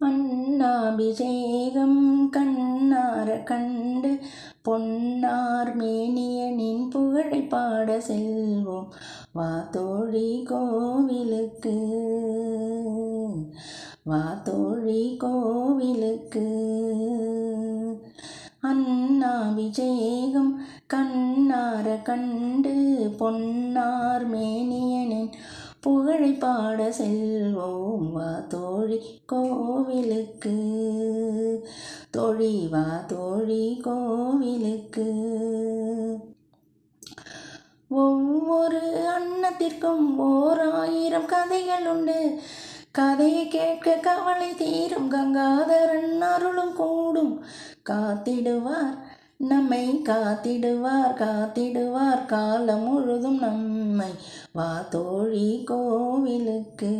அண்ணாபிஷேகம் கண்ணார கண்டு பொன்னார் மேனியனின் புகழை பாட செல்வோம். வாத்தோழி கோவிலுக்கு. வாத்தோழி கோவிலுக்கு. அண்ணாபிஷேகம் கண்ணார கண்டு பொன்னார் மேனியனின் புகழை பாட செல்வோம் வா தோழி கோவிலுக்கு. தோழி வா தோழி கோவிலுக்கு. ஒவ்வொரு அன்னத்திற்கும் ஓர் ஆயிரம் கதைகள் உண்டு. கதையை கேட்க கவலை தீரும். கங்காதரன் அருளும் கூடும். காத்திடுவார் நம்மை காத்திடுவார் காத்திடுவார் காலம் முழுதும் நம்மை. வா தோழி கோவிலுக்கு.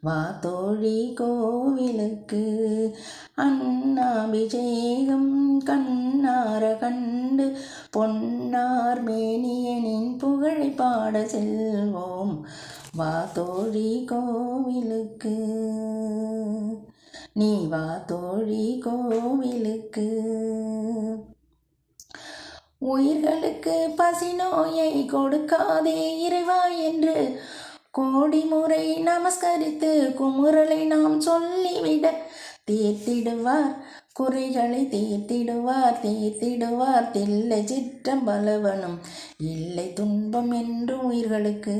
வா தோழி கோவிலுக்கு. அண்ணாபிஷேகம் கண்ணார கண்டு பொன்னார் மேனியனின் புகழை பாட செல்வோம். வா தோழி கோவிலுக்கு. நீ வா தோழி கோவிலுக்கு. உயிர்களுக்கு பசி நோயை கொடுக்காதே இறைவா என்று கோடி முறை நமஸ்கரித்து குமுறலை நாம் சொல்லிவிட தீர்த்திடுவார். குறைகளை தீர்த்திடுவார் தீர்த்திடுவார். தில்லை சிற்றம் பலவனும் இல்லை துன்பம் என்று உயிர்களுக்கு.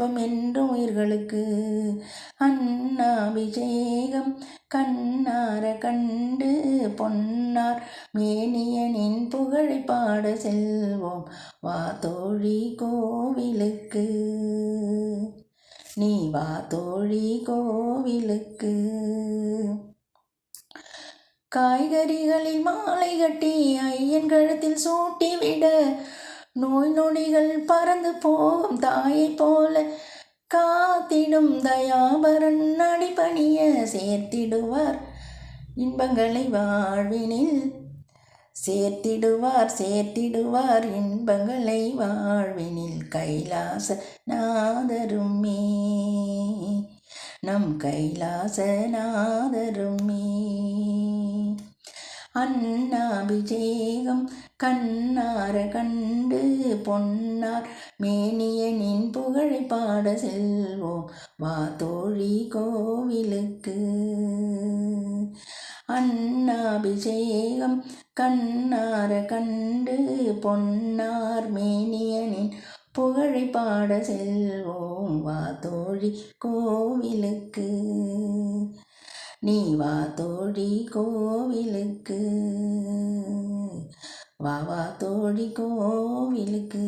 துன்பம் என்றும் உயிர்களுக்கு அண்ணாபிஷேகம் கண்ணார கண்டு பொன்னார். மேனியனின் புகழை பாட செல்வோம் வா தோழி கோவிலுக்கு. நீ வா தோழி கோவிலுக்கு. காய்கறிகளில் மாலை கட்டி ஐயன் கழுத்தில் சூட்டிவிட நோய் நொடிகள் பறந்து போகும் தாயை போல காத்திடும் தயாபரன் அடிபணிய சேர்த்திடுவார் இன்பங்களை வாழ்வினில். சேர்த்திடுவார் சேர்த்திடுவார் இன்பங்களை வாழ்வினில். கைலாச நாதருமே நம் கைலாச நாதருமே அண்ணாபிஷேகம் கண்ணார கண்டு பொன்னார். மேனியனின் புகழை பாட செல்வோம் வா தோழி கோவிலுக்கு. அண்ணாபிஷேகம் கண்ணார கண்டு பொன்னார். மேனியனின் புகழை பாட செல்வோம் வா தோழி கோவிலுக்கு. நீ வா தோழி கோவிலுக்கு. வா வா தோழி கோவிலுக்கு.